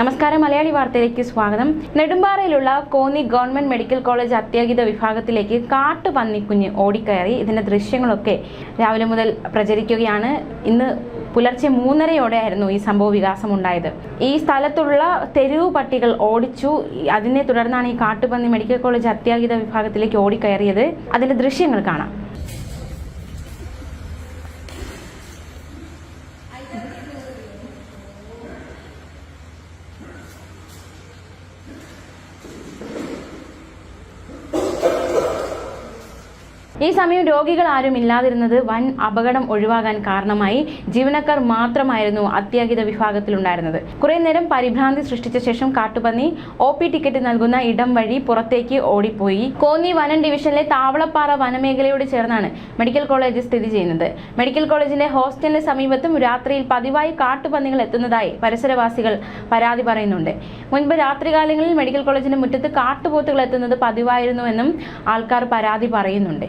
നമസ്കാരം. മലയാളി വാർത്തയിലേക്ക് സ്വാഗതം. നെടുമ്പാറയിലുള്ള കോന്നി ഗവൺമെന്റ് മെഡിക്കൽ കോളേജ് അത്യാഹിത വിഭാഗത്തിലേക്ക് കാട്ടുപന്നിക്കുഞ്ഞ് ഓടിക്കയറി. ഇതിന്റെ ദൃശ്യങ്ങളൊക്കെ രാവിലെ മുതൽ പ്രചരിക്കുകയാണ്. ഇന്ന് പുലർച്ചെ മൂന്നരയോടെയായിരുന്നു ഈ സംഭവ വികാസം ഉണ്ടായത് ഈ സ്ഥലത്തുള്ള തെരുവു പട്ടികൾ ഓടിച്ചു. അതിനെ തുടർന്നാണ് ഈ കാട്ടുപന്നി മെഡിക്കൽ കോളേജ് അത്യാഹിത വിഭാഗത്തിലേക്ക് ഓടിക്കയറിയത്. അതിന്റെ ദൃശ്യങ്ങൾ കാണാം. ഈ സമയം രോഗികൾ ആരും ഇല്ലാതിരുന്നത് വൻ അപകടം ഒഴിവാകാൻ കാരണമായി ജീവനക്കാർ മാത്രമായിരുന്നു അത്യാഹിത വിഭാഗത്തിലുണ്ടായിരുന്നത്. കുറെ നേരം പരിഭ്രാന്തി സൃഷ്ടിച്ച ശേഷം കാട്ടുപന്നി ഒ പി ടിക്കറ്റ് നൽകുന്ന ഇടം വഴി പുറത്തേക്ക് ഓടിപ്പോയി. കോന്നി വനം ഡിവിഷനിലെ താവളപ്പാറ വനമേഖലയോട് ചേർന്നാണ് മെഡിക്കൽ കോളേജ് സ്ഥിതി ചെയ്യുന്നത്. മെഡിക്കൽ കോളേജിന്റെ ഹോസ്റ്റലിന് സമീപത്തും രാത്രിയിൽ പതിവായി കാട്ടുപന്നികൾ എത്തുന്നതായി പരിസരവാസികൾ പരാതി പറയുന്നുണ്ട്. മുൻപ് രാത്രികാലങ്ങളിൽ മെഡിക്കൽ കോളേജിന്റെ മുറ്റത്ത് കാട്ടുപോത്തുകൾ എത്തുന്നത് പതിവായിരുന്നുവെന്നും ആൾക്കാർ പരാതി പറയുന്നുണ്ട്.